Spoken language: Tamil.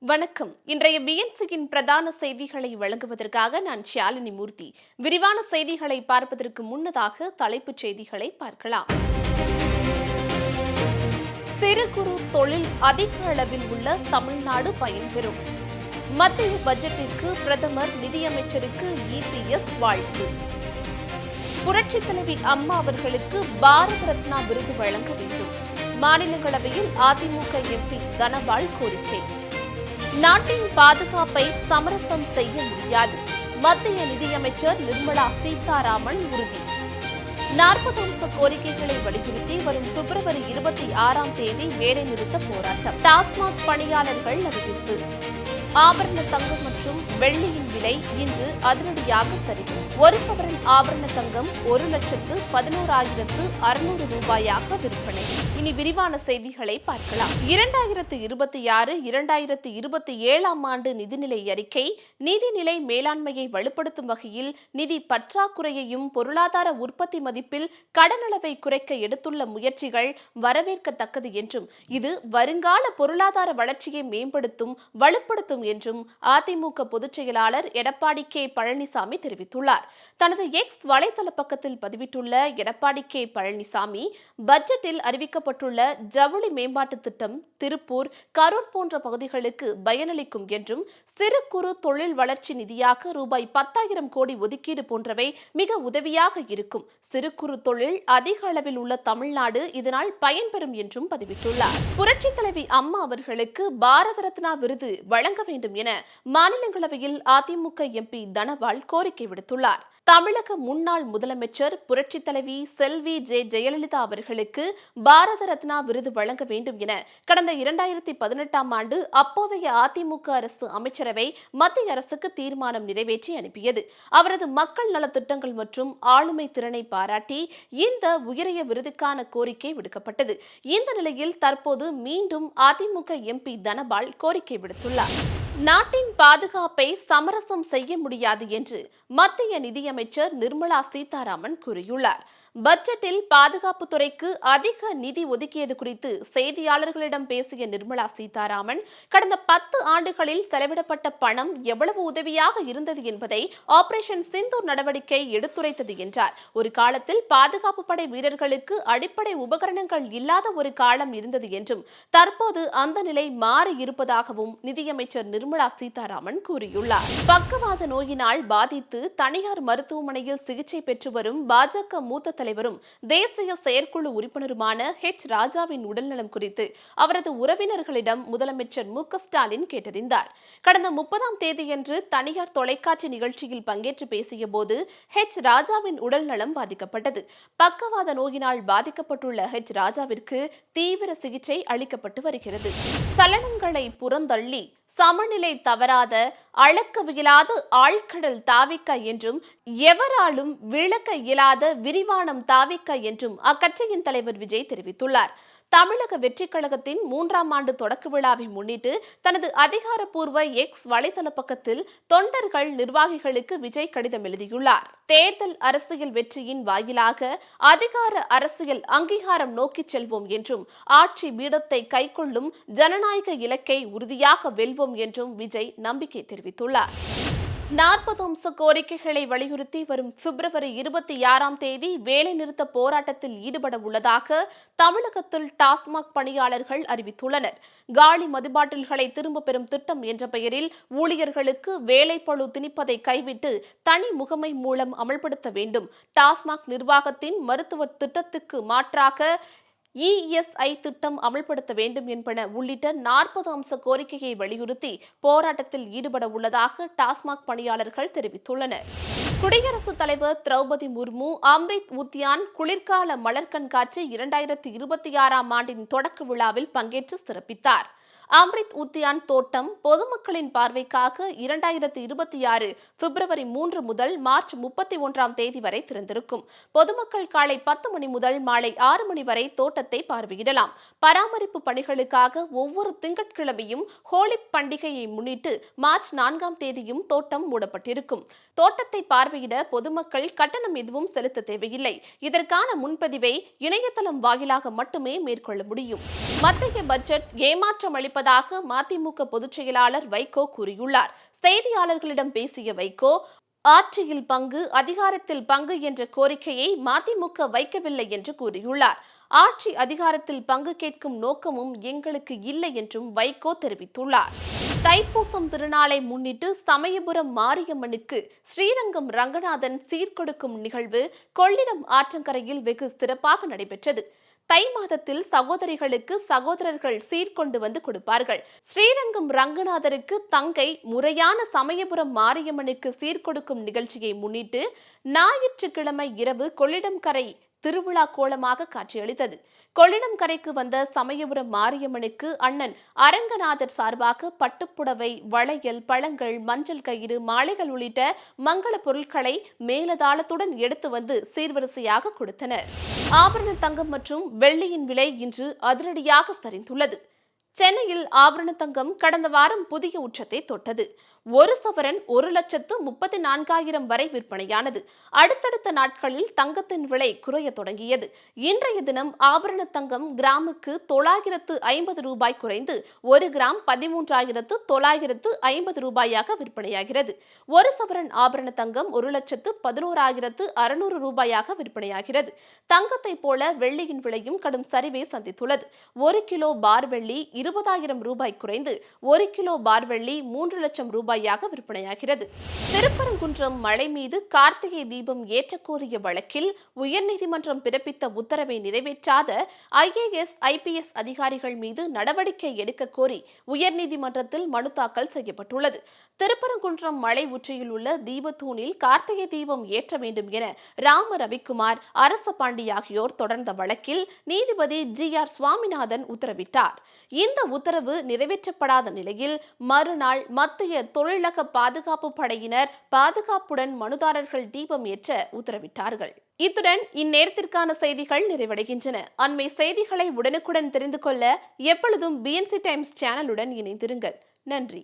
வணக்கம். இன்றைய பிஎன்சியின் பிரதான செய்திகளை வழங்குவதற்காக நான் ஷியாலினி மூர்த்தி. விரிவான செய்திகளை பார்ப்பதற்கு முன்னதாக தலைப்புச் செய்திகளை பார்க்கலாம். சிறு குறு தொழில் அதிக அளவில் உள்ள தமிழ்நாடு பயன்பெறும். மத்திய பட்ஜெட்டிற்கு பிரதமர் நிதியமைச்சருக்கு இபிஎஸ் வாழ்த்து. புரட்சித் தலைவி அம்மா அவர்களுக்கு பாரத ரத்னா விருது வழங்க வேண்டும். மாநிலங்களவையில் அதிமுக எம்பி தனபால் கோரிக்கை. நாட்டின் பாதுகாப்பை சமரசம் செய்ய முடியாது. மத்திய நிதியமைச்சர் நிர்மலா சீதாராமன் உறுதி. நாற்பது அம்ச கோரிக்கைகளை வலியுறுத்தி வரும் பிப்ரவரி இருபத்தி ஆறாம் தேதி வேலைநிறுத்த போராட்டம். டாஸ்மாக் பணியாளர்கள் அறிவிப்பு. ஆபரண தங்கம் மற்றும் வெள்ளியின் விலை இன்று அதிரடியாக சரிவு. ஒரு சவரன் ஆபரண தங்கம் ஒரு லட்சத்து பதினோராயிரத்து அறுநூறு ரூபாயாக விற்பனை. இனி விரிவான செய்திகளை பார்க்கலாம். இரண்டாயிரத்து இருபத்தி ஆறு இரண்டாயிரத்து இருபத்தி ஏழாம் ஆண்டு நிதிநிலை அறிக்கை நிதிநிலை மேலாண்மையை வலுப்படுத்தும் வகையில் நிதி பற்றாக்குறையையும் பொருளாதார உற்பத்தி மதிப்பில் கடனளவை குறைக்க எடுத்துள்ள முயற்சிகள் வரவேற்கத்தக்கது என்றும் இது வருங்கால பொருளாதார வளர்ச்சியை மேம்படுத்தும் வலுப்படுத்தும் என்றும் அதிமுக பொதுச் செயலாளர் எடப்பாடி கே. பழனிசாமி தெரிவித்துள்ளார். தனது எக்ஸ் வலைதள பக்கத்தில் பதிவிட்டுள்ள எடப்பாடி கே. பழனிசாமி பட்ஜெட்டில் அறிவிக்கப்பட்டுள்ள ஜவுளி மேம்பாட்டு திட்டம் திருப்பூர் கரூர் போன்ற பகுதிகளுக்கு பயனளிக்கும் என்றும் சிறு குறு தொழில் வளர்ச்சி நிதியாக ரூபாய் பத்தாயிரம் கோடி ஒதுக்கீடு போன்றவை மிக உதவியாக இருக்கும். சிறு குறு தொழில் அதிக அளவில் உள்ள தமிழ்நாடு இதனால் பயன்பெறும் என்றும் பதிவிட்டுள்ளார். புரட்சித் தலைவி அம்மா அவர்களுக்கு பாரத ரத்னா விருது வழங்க வேண்டும் என மாநிலங்களவையில் அதிமுக எம்பி தனபால் கோரிக்கை விடுத்துள்ளார். தமிழக முன்னாள் முதலமைச்சர் புரட்சித் தலைவி செல்வி ஜே ஜெயலலிதா அவர்களுக்கு பாரத ரத்னா விருது வழங்க வேண்டும் என கடந்த இரண்டாயிரத்தி பதினெட்டாம் ஆண்டு அப்போதைய அதிமுக அரசு அமைச்சரவை மத்திய அரசுக்கு தீர்மானம் நிறைவேற்றி அனுப்பியது. அவரது மக்கள் நலத்திட்டங்கள் மற்றும் ஆளுமை திறனை பாராட்டி இந்த உயரிய விருதுக்கான கோரிக்கை விடுக்கப்பட்டது. இந்த நிலையில் தற்போது மீண்டும் அதிமுக எம்பி தனபால் கோரிக்கை விடுத்துள்ளார். நாட்டின் பாதுகாப்பை சமரசம் செய்ய முடியாது என்று மத்திய நிதியமைச்சர் நிர்மலா சீதாராமன் கூறியுள்ளார். பட்ஜெட்டில் பாதுகாப்பு துறைக்கு அதிக நிதி ஒதுக்கியது குறித்து செய்தியாளர்களிடம் பேசிய நிர்மலா சீதாராமன் கடந்த பத்து ஆண்டுகளில் செலவிடப்பட்ட பணம் எவ்வளவு உதவியாக இருந்தது என்பதை ஆபரேஷன் சிந்தூர் நடவடிக்கை எடுத்துரைத்தது என்றார். ஒரு காலத்தில் பாதுகாப்பு படை வீரர்களுக்கு அடிப்படை உபகரணங்கள் இல்லாத ஒரு காலம் இருந்தது என்றும் தற்போது அந்த நிலை மாறி இருப்பதாகவும் நிதியமைச்சர் நிர்மலா நிர்மலா சீதாராமன் கூறியுள்ளார். பக்கவாத நோயினால் பாதித்து தனியார் மருத்துவமனையில் சிகிச்சை பெற்று வரும் பாஜக மூத்த தலைவரும் தேசிய செயற்குழு உறுப்பினருமான ஹெச். ராஜாவின் உடல்நலம் குறித்து அவரது உறவினர்களிடம் முதலமைச்சர் மு. ஸ்டாலின் கேட்டறிந்தார். கடந்த முப்பதாம் தேதியன்று தனியார் தொலைக்காட்சி நிகழ்ச்சியில் பங்கேற்று பேசிய போது ஹெச். ராஜாவின் உடல்நலம் பாதிக்கப்பட்டது. பக்கவாத நோயினால் பாதிக்கப்பட்டுள்ள ஹெச். ராஜாவிற்கு தீவிர சிகிச்சை அளிக்கப்பட்டு வருகிறது. சலனங்களை புறந்தள்ளி சமநிலை தவறாத அளக்கவியலாத ஆழ்கடல் தாவிக்க என்றும் எவராலும் விளக்க இயலாத விரிவானம் தாவிக்க என்றும் அக்கட்சியின் தலைவர் விஜய் தெரிவித்துள்ளார். தமிழக வெற்றிக் கழகத்தின் மூன்றாம் ஆண்டு தொடக்க விழாவை முன்னிட்டு தனது அதிகாரப்பூர்வ எக்ஸ் வலைதள பக்கத்தில் தொண்டர்கள் நிர்வாகிகளுக்கு விஜய் கடிதம் எழுதியுள்ளார். தேர்தல் அரசியல் வெற்றியின் வாயிலாக அதிகார அரசியல் அங்கீகாரம் நோக்கிச் செல்வோம் என்றும் ஆட்சி பீடத்தை கைக்கொள்ளும் ஜனநாயக இலக்கை உறுதியாக வெல்வோம் என்றும் விஜய் நம்பிக்கை தெரிவித்துள்ளார். நாற்பது அம்ச கோரிக்கைகளை வலியுறுத்தி வரும் பிப்ரவரி இருபத்தி ஆறாம் தேதி வேலைநிறுத்த போராட்டத்தில் ஈடுபட உள்ளதாக தமிழகத்தில் டாஸ்மாக் பணியாளர்கள் அறிவித்துள்ளனர். காலி மதுபாட்டில்களை திரும்ப பெறும் திட்டம் என்ற பெயரில் ஊழியர்களுக்கு வேலைப்பழு திணிப்பதை கைவிட்டு தனி முகமை மூலம் அமல்படுத்த வேண்டும். டாஸ்மாக் நிர்வாகத்தின் மருத்துவ திட்டத்துக்கு மாற்றாக இஎஸ்ஐ திட்டம் அமல்படுத்த வேண்டும் என்பன உள்ளிட்ட நாற்பது அம்ச கோரிக்கையை வலியுறுத்தி போராட்டத்தில் ஈடுபட உள்ளதாக டாஸ்மாக் பணியாளர்கள் தெரிவித்துள்ளனர். குடியரசுத் தலைவர் திரௌபதி முர்மு அம்ரித் உத்யான் குளிர்கால மலர் கண்காட்சி இரண்டாயிரத்தி இருபத்தி ஆறாம் ஆண்டின் தொடக்க விழாவில் பங்கேற்று சிறப்பித்தார். அம்ரித் உத்தியான் தோட்டம் பொதுமக்களின் பார்வைக்காக இரண்டாயிரத்தி இருபத்தி ஆறு பிப்ரவரி மூன்று முதல் மார்ச் முப்பத்தி ஒன்றாம் தேதி வரை திறந்திருக்கும். பொதுமக்கள் காலை பத்து மணி முதல் மாலை ஆறு மணி வரை தோட்டத்தை பார்வையிடலாம். பராமரிப்பு பணிகளுக்காக ஒவ்வொரு திங்கட்கிழமையும் ஹோலி பண்டிகையை முன்னிட்டு மார்ச் நான்காம் தேதியும் தோட்டம் மூடப்பட்டிருக்கும். தோட்டத்தை பார்வையிட பொதுமக்கள் கட்டணம் எதுவும் செலுத்த தேவையில்லை. இதற்கான முன்பதிவை இணையதளம் வாயிலாக மட்டுமே மேற்கொள்ள முடியும். மத்திய பட்ஜெட் ஏமாற்றம் அளிப்ப இருப்பதாக மதிமுக பொதுச் செயலாளர் வைகோ கூறியுள்ளார். செய்தியாளர்களிடம் பேசிய வைகோ ஆட்சியில் பங்கு அதிகாரத்தில் பங்கு என்ற கோரிக்கையை மதிமுக வைக்கவில்லை என்று கூறியுள்ளார். ஆட்சி அதிகாரத்தில் பங்கு கேட்கும் நோக்கமும் எங்களுக்கு இல்லை என்றும் வைகோ தெரிவித்துள்ளார். தைப்பூசம் திருநாளை முன்னிட்டு சமயபுரம் மாரியம்மனுக்கு ஸ்ரீரங்கம் ரங்கநாதன் சீர்கொடுக்கும் நிகழ்வு கொள்ளிடம் ஆற்றங்கரையில் வெகு சிறப்பாக நடைபெற்றது. தை மாதத்தில் சகோதரிகளுக்கு சகோதரர்கள் சீர்கொண்டு வந்து கொடுப்பார்கள். ஸ்ரீரங்கம் ரங்கநாதருக்கு தங்கை முறையான சமயபுரம் மாரியம்மனுக்கு சீர்கொடுக்கும் நிகழ்ச்சியை முன்னிட்டு ஞாயிற்றுக்கிழமை இரவு கொள்ளிடம் கரை திருவிழா கோலமாக காட்சியளித்தது. கொள்ளிடம் கரைக்கு வந்த சமயபுரம் மாரியம்மனுக்கு அண்ணன் அரங்கநாதர் சார்பாக பட்டுப்புடவை வளையல் பழங்கள் மஞ்சள் கயிறு மாலைகள் உள்ளிட்ட மங்கள பொருட்களை மேலதாளத்துடன் எடுத்து வந்து சீர்வரிசையாக கொடுத்தனர். ஆபரண தங்கம் மற்றும் வெள்ளியின் விலை இன்று அதிரடியாக சரிந்துள்ளது. சென்னையில் ஆபரண தங்கம் கடந்த வாரம் புதிய உச்சத்தை தொட்டது. ஒரு சவரன் ஒரு லட்சத்து முப்பத்தி நான்காயிரம் வரை விற்பனையானது. அடுத்தடுத்த நாட்களில் தங்கத்தின் விலை குறைய தொடங்கியது. இன்றைய தினம் ஆபரண தங்கம் கிராமுக்கு தொள்ளாயிரத்து ஐம்பது ரூபாய் குறைந்து ஒரு கிராம் பதிமூன்றாயிரத்து தொள்ளாயிரத்து ஐம்பது ரூபாயாக விற்பனையாகிறது. ஒரு சவரன் ஆபரண தங்கம் ஒரு லட்சத்து பதினோராயிரத்து அறுநூறு ரூபாயாக விற்பனையாகிறது. தங்கத்தை போல வெள்ளியின் விலையும் கடும் சரிவை சந்தித்துள்ளது. ஒரு கிலோ பார் வெள்ளி இருபதாயிரம் ரூபாய் குறைந்து ஒரு கிலோ பார்வெள்ளி மூன்று லட்சம் ரூபாயாக விற்பனையாகிறது. திருப்பரங்குன்றம் மழை மீது கார்த்திகை தீபம் ஏற்றக்கோரிய வழக்கில் உயர்நீதிமன்றம் பிறப்பித்த உத்தரவை நிறைவேற்றாத ஐஏஎஸ் ஐபிஎஸ் அதிகாரிகள் மீது நடவடிக்கை எடுக்க கோரி உயர்நீதிமன்றத்தில் மனு தாக்கல் செய்யப்பட்டுள்ளது. திருப்பரங்குன்றம் மலை உச்சியில் உள்ள தீபத்தூணில் கார்த்திகை தீபம் ஏற்ற வேண்டும் என ராம ரவிக்குமார் அரச பாண்டி ஆகியோர் தொடர்ந்த வழக்கில் நீதிபதி ஜி ஆர் சுவாமிநாதன் உத்தரவிட்டார். இந்த இந்த உத்தரவு நிறைவேற்றப்படாத நிலையில் மறுநாள் மத்திய தொழிலக பாதுகாப்பு படையினர் பாதுகாப்புடன் மனுதாரர்கள் தீபம் ஏற்ற உத்தரவிட்டார்கள். இத்துடன் இந்நேரத்திற்கான செய்திகள் நிறைவடைகின்றன. அண்மை செய்திகளை உடனுக்குடன் தெரிந்து கொள்ள எப்பொழுதும் பிஎன்சி டைம்ஸ் சேனலுடன் இணைந்திருங்கள். நன்றி.